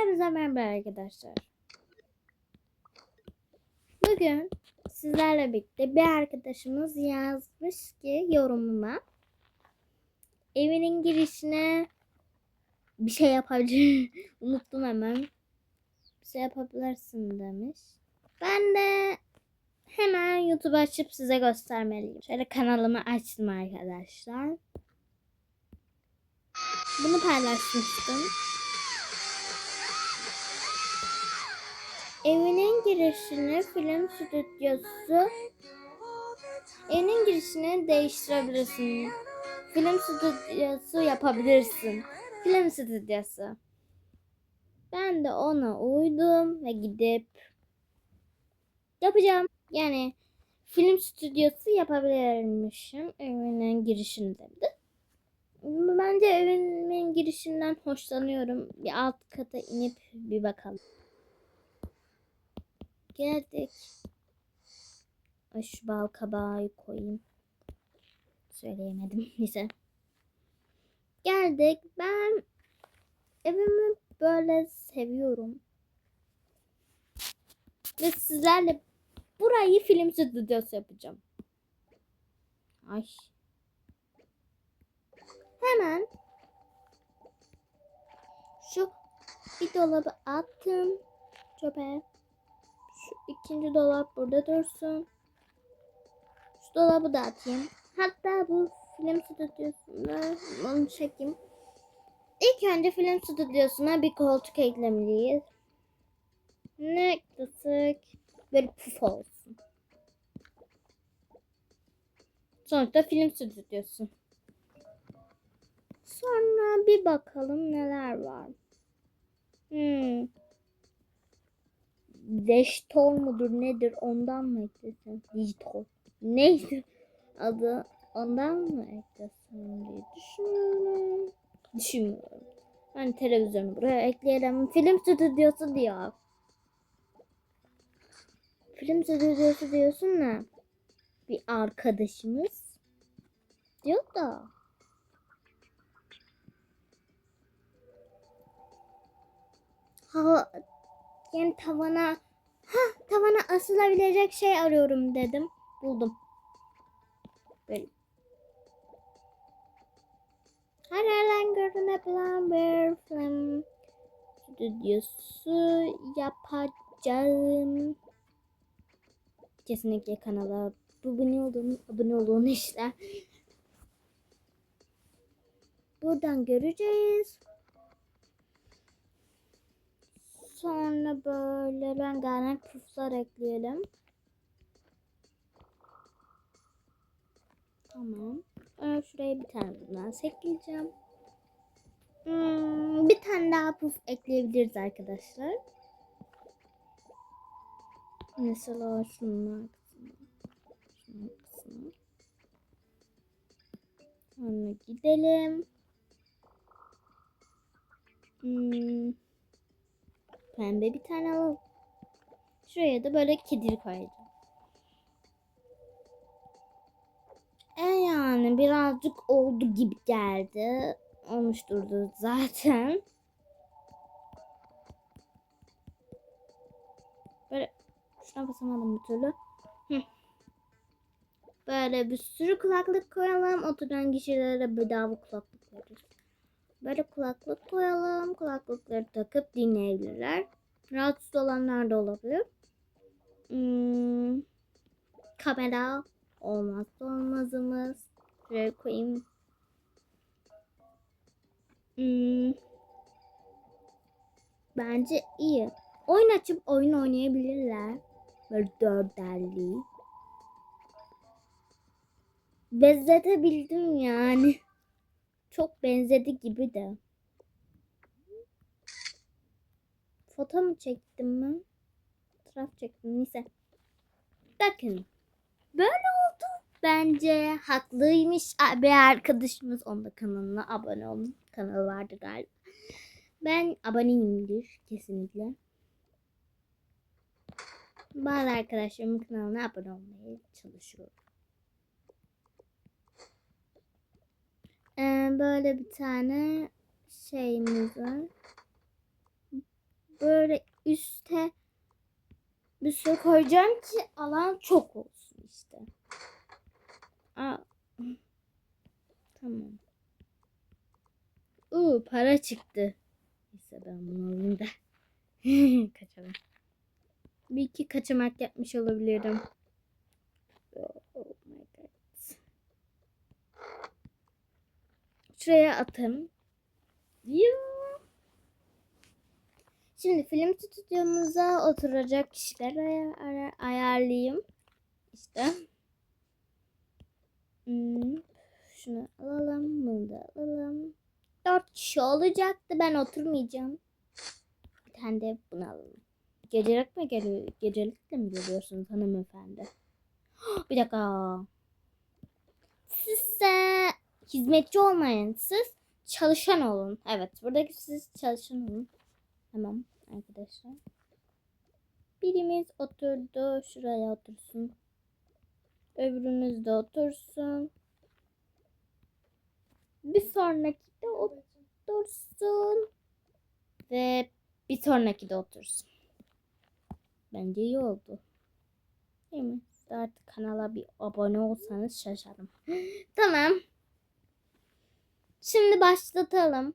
Hepinize merhaba arkadaşlar. Bugün sizlerle birlikte bir arkadaşımız yazmış ki yorumuma evinin girişine bir şey yapabilir. Unuttum hemen. Bir şey yapabilirsin demiş. Ben de hemen YouTube açıp size göstermeliyim. Şöyle kanalımı açtım arkadaşlar. Bunu paylaşmıştım. Evinin girişini film stüdyosu evinin girişini değiştirebilirsin. Film stüdyosu yapabilirsin. Film stüdyosu. Ben de ona uydum ve gidip yapacağım. Yani film stüdyosu yapabilirmişim evinin girişinde. Bence evimin girişinden hoşlanıyorum. Bir alt kata inip bir bakalım. Geldik. Ay şu bal kabağı koyayım. Söyleyemedim. Neyse. Geldik. Ben evimi böyle seviyorum. Ve sizlerle burayı film stüdyosu yapacağım. Ay. Hemen şu bir dolabı attım çöpe. İkinci dolap burada dursun. Şu dolabı da atayım. Hatta bu film stüdyosuna onu çekeyim. İlk önce film stüdyosuna bir koltuk eklemeliyiz. Ne eklesek? Böyle puf olsun. Sonuçta film stüdyosu. Sonra bir bakalım neler var. Hmm. Deştor mudur nedir ondan mı eklesin? Dijital. Neydi adı? Ondan mı eklesin diye düşünüyorum. Düşünmüyorum. Ben televizyonu buraya ekleyelim. Film stüdyosu diyor. Film stüdyosu diyorsun ne? Bir arkadaşımız diyor da. Ha, yani tavana ha tavana asılabilecek şey arıyorum dedim. Buldum. Böyle. Her yerden görünebilen bir film stüdyosu yapacağım. Kesinlikle kanala abone olun, abone olun işte. Buradan göreceğiz. Sonra böyle rengarenk puflar ekleyelim. Tamam. Sonra şuraya bir tane bundan ekleyeceğim. Hmm, bir tane daha puf ekleyebiliriz arkadaşlar. Mesela. Şunlar kısmı. Sonra gidelim. Hmm pembe bir tane alalım. Şuraya da böyle kedi koyacağım. E yani birazcık oldu gibi geldi. Olmuştur zaten. Böyle şuna basamadım bir türlü. Böyle bir sürü kulaklık koyalım. Oturan kişilere bedava kulaklık. Böyle kulaklık koyalım. Kulaklıkları takıp dinleyebilirler. Rahatsız olanlar da olabilir. Hmm, kamera olmazsa olmazımız. Şuraya koyayım. Hmm, bence iyi. Oyun açıp oyun oynayabilirler. Böyle dörderli. Benzetebildim yani. Çok benzedi gibi de. Foto mu çektim ben? Fotoğraf çektim neyse. Bakın. Böyle oldu. Bence haklıymış bir arkadaşımız. Onun da kanalına abone olun. Kanalı vardı galiba. Ben aboneyimdir kesinlikle. Bazı arkadaşlarımın kanalına abone olmaya çalışıyorum. Ee, böyle bir tane şeyimiz var. böyle üste bir sürü koyacağım ki alan çok olsun işte. Aa. Tamam. Uuu para çıktı. Neyse ben bunu alayım da. Kaçalım. Bir iki kaçamak yapmış olabilirim. Şuraya. Yuh. Şimdi film stüdyomuza oturacak kişiler aya- ara- ayarlayayım. İşte. Hmm. Şunu alalım. Bunu da alalım. Dört kişi olacaktı. Ben oturmayacağım. Bir tane de bunu alalım. Gecelik mi geliyor? Gecelikle mi geliyorsunuz hanımefendi? Bir dakika. Sizse hizmetçi olmayın. Siz çalışan olun. Evet. Buradaki siz çalışan olun. Tamam arkadaşlar. Birimiz oturdu. Şuraya otursun. Öbürümüz de otursun. Bir sonraki de otursun. Ve bir sonraki de otursun. Bence iyi oldu. Değil mi? Artık kanala bir abone olsanız şaşarım. tamam. Şimdi başlatalım.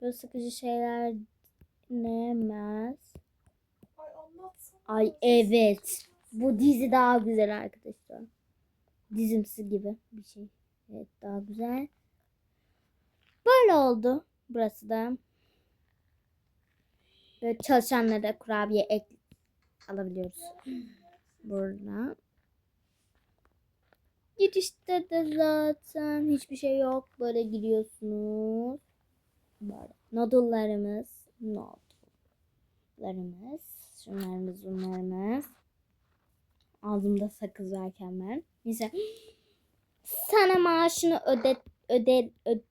Böyle sıkıcı şeyler nemez. Ay. Ay evet. Bu dizi daha güzel arkadaşlar. Dizimsi gibi bir şey. Evet daha güzel. Böyle oldu. Burası da. Böyle çalışanlara kurabiye ek alabiliyoruz. Burada. Girişte de zaten hiçbir şey yok. Böyle giriyorsunuz. Böyle. Noodle'larımız. Noodle'larımız. Şunlarımız bunlarımız. Ağzımda sakız varken ben. Neyse. Sana maaşını öde, öde, öde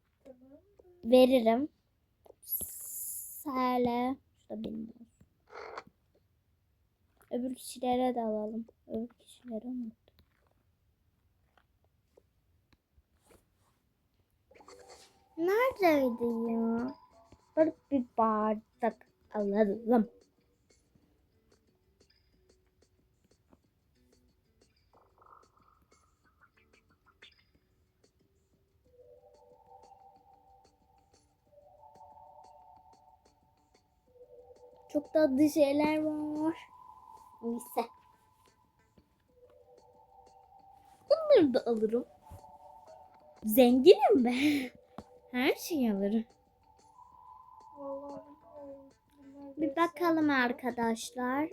veririm. Söyle. Şurada benim. Öbür kişilere de alalım. Öbür kişilere mi? Neredeydi ya? Böyle bir bardak alalım. Çok tatlı şeyler var. Neyse. Bunları da alırım. Zenginim ben. Her şeyi alırım. Bir bakalım arkadaşlar.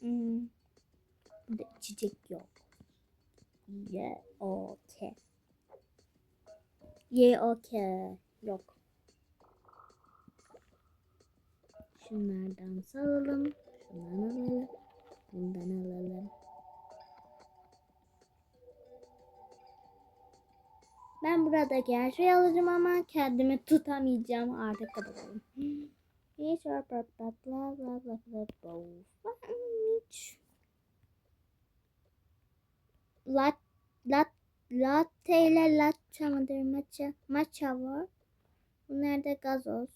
Hmm. Burada içecek yok. Y O K. Y O K yok. Şunlardan salalım. Arada her şey ama kendimi tutamayacağım. Artık kapatalım. Hiç bla bla bla bla bla bla bla hiç. Lat lat latte ile latte mıdır maça maça var. Bunlar gazoz.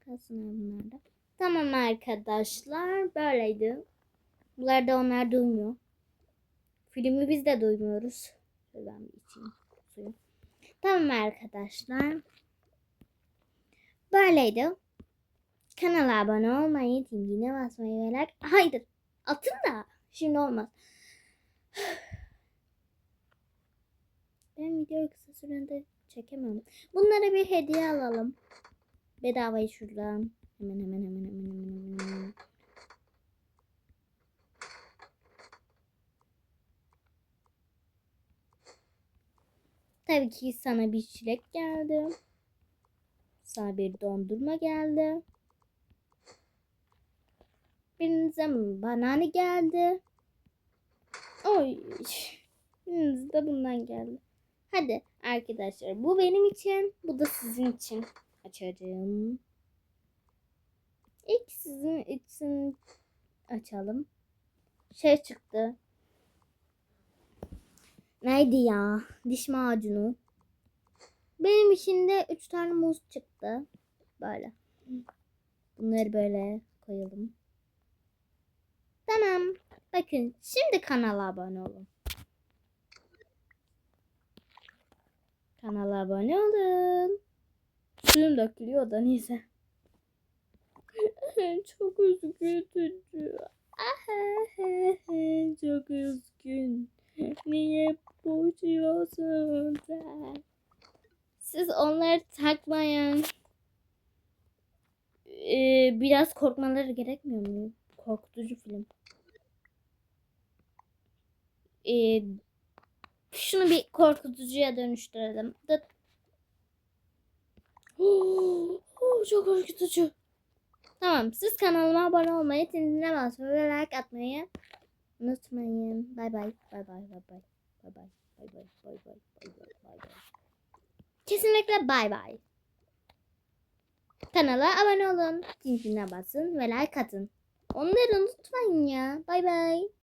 Kasınlar bunlar. Tamam arkadaşlar böyleydi. Bunlar da onlar duymuyor. Filmi biz de duymuyoruz. Ben bir içeyim. Suyum. Tamam arkadaşlar. Böyleydi. Kanala abone olmayı, zilini basmayı ve like... Hayır. Atın da. Şimdi olmaz. Ben videoyu kısa sürede çekemem. Bunlara bir hediye alalım. Bedavayı şuradan. Hemen hemen hemen hemen hemen hemen. Tabii ki sana bir çilek geldi. Sana bir dondurma geldi. Birinize banana geldi. Oy. Birinize de bundan geldi. Hadi arkadaşlar bu benim için bu da sizin için açacağım. İlk sizin için açalım. Şey çıktı. Neydi ya? Diş macunu. Benim için de 3 tane muz çıktı. Böyle. Bunları böyle koyalım. Tamam. Bakın şimdi kanala abone olun. Kanala abone olun. Suyum dökülüyor da neyse. Çok üzgün. Çok üzgün. Niye boşuyorsun sen? Siz onları takmayın. Ee, biraz korkmaları gerekmiyor mu? Korkutucu film. Ee, şunu bir korkutucuya dönüştürelim. Dıt. Oh, çok korkutucu. Tamam. Siz kanalıma abone olmayı, basmayı ve like atmayı unutmayın. Bay bay. Bay bay. Bay bay. Bay bay. Bay bay. Bay bay. Bay bay. Bay bay. Kesinlikle bay bay. Kanala abone olun. Zincirine basın ve like atın. Onları unutmayın ya. Bay bay.